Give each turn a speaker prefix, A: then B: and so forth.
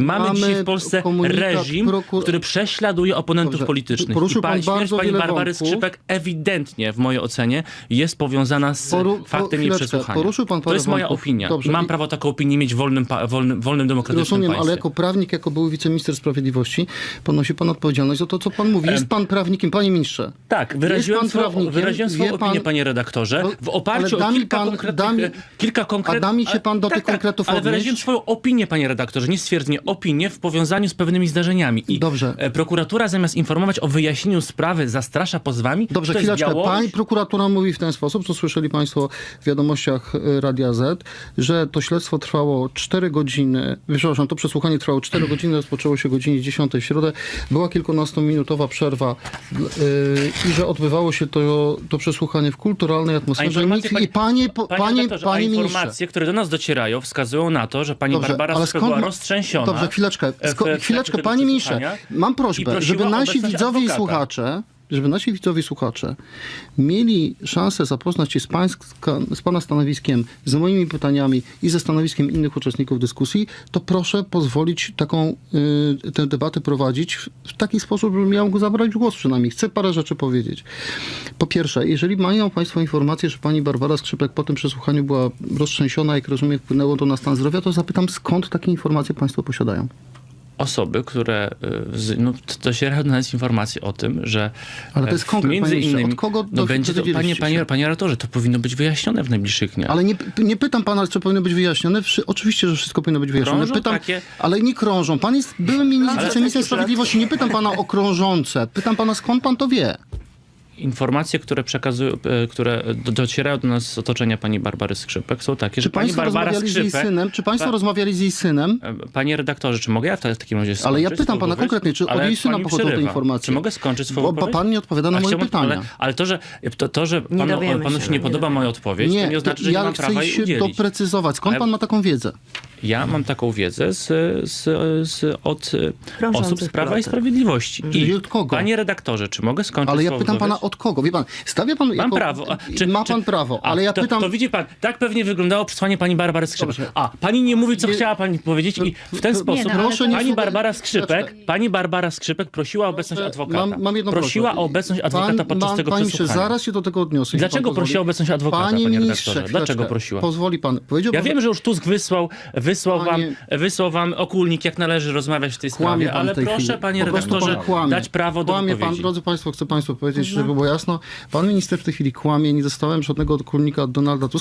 A: Mamy,
B: Mamy
A: dzisiaj w Polsce reżim,
B: prokur-
A: który prześladuje oponentów
B: Dobrze.
A: politycznych.
B: Poruszył
A: I pa-
B: pan
A: śmierć
B: bardzo
A: pani Barbary
B: wątków.
A: Skrzypek ewidentnie, w mojej ocenie, jest powiązana z
B: Poru- po-
A: faktem jej przesłuchania.
B: Poruszył pan
A: to jest moja
B: wątków.
A: opinia.
B: Dobrze.
A: I mam prawo taką opinię mieć w wolnym, wolnym, wolnym demokratycznym
B: Rozumiem,
A: państwie.
B: ale jako prawnik, jako były wiceminister sprawiedliwości, ponosi pan odpowiedzialność za to, co pan mówi. Jest pan prawnikiem, panie ministrze.
A: Tak, wyraziłem, swoją, wyraziłem swoją
B: pan-
A: opinię, panie redaktorze,
B: No,
A: w oparciu
B: ale
A: o kilka
B: pan-
A: konkretnych...
B: da mi-
A: kilka konkret...
B: a da mi się
A: ale-
B: pan do
A: tak,
B: tych
A: tak,
B: konkretów
A: Ale
B: odnieść?
A: wyraziłem swoją opinię, panie redaktorze, nie stwierdzenie, opinię w powiązaniu z pewnymi zdarzeniami. I
B: Dobrze.
A: e, prokuratura zamiast informować o wyjaśnieniu sprawy zastrasza pozwami.
B: Dobrze,
A: to
B: chwileczkę. Pani prokuratura mówi w ten sposób, co słyszeli Państwo w wiadomościach y, Radia Z, że to śledztwo trwało 4 godziny, przepraszam, to przesłuchanie trwało 4 godziny, rozpoczęło się o godzinie 10 w środę, była kilkunastominutowa przerwa y, i że odbywało się to, to przesłuchanie w kulturalnej atmosferze. Nikt- I panie, po-
A: panie,
B: panie, panie ministrze.
A: informacje, które do nas docierają, wskazują na to, że pani
B: Dobrze,
A: Barbara
B: ale skąd
A: roztrzęsiona.
B: Dobrze, chwileczkę.
A: w- w
B: Sko-
A: trakcie
B: chwileczkę, panie ministrze. Mam prośbę, żeby nasi widzowie i słuchacze, żeby nasi widzowie słuchacze mieli szansę zapoznać się z, pańska, z pana stanowiskiem, z moimi pytaniami i ze stanowiskiem innych uczestników dyskusji, to proszę pozwolić taką y, tę debatę prowadzić w, w taki sposób, żebym miał go zabrać głos przynajmniej. Chcę parę rzeczy powiedzieć. Po pierwsze, jeżeli mają państwo informację, że pani Barbara Skrzypek po tym przesłuchaniu była roztrzęsiona, jak rozumiem, wpłynęło to na stan zdrowia, to zapytam, skąd takie informacje państwo posiadają?
A: Osoby, które y, no, t- docierają do nas informacje o tym, że
B: Ale to jest
A: e,
B: konkret,
A: między
B: panie
A: innymi,
B: Od kogo
A: no będzie to, panie, panie,
B: się?
A: panie redaktorze, to powinno być wyjaśnione w najbliższych dniach.
B: Ale nie, nie pytam pana, czy powinno być wyjaśnione. Wszy- Oczywiście, że wszystko powinno być wyjaśnione.
A: Krążą
B: Pytam,
A: takie-
B: ale nie krążą. Pan jest byłym wiceministrem sprawiedliwości. Nie pytam pana o krążące. Pytam pana, skąd pan to wie?
A: Informacje, które przekazują, e, które do, docierają do nas z otoczenia pani Barbary Skrzypek są takie,
B: Czy
A: że pani
B: państwo
A: Barbara
B: rozmawiali z jej
A: Skrzypek...
B: synem? Czy państwo
A: Pa-
B: rozmawiali z jej synem?
A: E, Panie redaktorze, czy mogę ja w takim razie skończyć
B: Ale ja pytam pana konkretnie, czy od jej syna pochodzą te informacje?
A: Czy mogę skończyć swoją
B: Bo, bo pan nie odpowiada na
A: A
B: moje pytania.
A: Ale, ale to, że, to, to, że
C: Nie
A: panu, panu
C: się,
A: się nie
C: nie
A: podoba moja odpowiedź, to nie oznacza, że nie
B: ja
A: mam
B: chcę
A: prawa jej
B: się
A: udzielić.
B: doprecyzować. Skąd
A: Ale-
B: pan ma taką wiedzę?
A: Ja mam taką wiedzę z, z, z, od
C: Krążących
A: osób z Prawa i
C: plotek.
A: Sprawiedliwości.
B: Czyli od kogo?
A: Panie redaktorze, czy mogę skończyć
B: Ale ja pytam pana od kogo? Wie pan, stawia pan
A: Mam
B: jako...
A: prawo. A, czy,
B: ma
A: czy,
B: pan prawo,
A: a,
B: ale ja
A: to,
B: pytam...
A: To widzi pan, tak pewnie wyglądało przesłanie pani Barbary Skrzypek.
B: Dobrze.
A: A, pani nie mówi, co
B: Nie-
A: chciała pani powiedzieć i w ten
B: to-
A: sposób
C: Nie, no,
A: pani
B: słuchać-
A: Barbara Skrzypek, pani Barbara Skrzypek prosiła o obecność adwokata.
B: Mam, mam jedną
A: prosiła
B: prośbę.
A: o obecność adwokata
B: pan,
A: podczas
B: pan,
A: tego
B: panie
A: przesłuchania.
B: zaraz się do tego odniosę.
A: Dlaczego prosiła o obecność adwokata,
B: Panie
A: panie
B: ministrze,
A: redaktorze? Dlaczego prosiła?
B: Pozwoli pan. Powiedział
A: Ja wiem, że już Tusk wysłał, wysłał, wam, wysłał wam okulnik, jak należy rozmawiać w tej
B: Kłamie
A: sprawie, ale
B: tej
A: proszę,
B: chwili.
A: panie
B: Po
A: redaktorze,
B: pan kłamie.
A: dać prawo do
B: Kłamie pan,
A: wypowiedzi.
B: drodzy państwo, chcę państwu powiedzieć, żeby było jasno. Pan minister w tej chwili kłamie, nie dostałem żadnego okulnika od Donalda Tuska.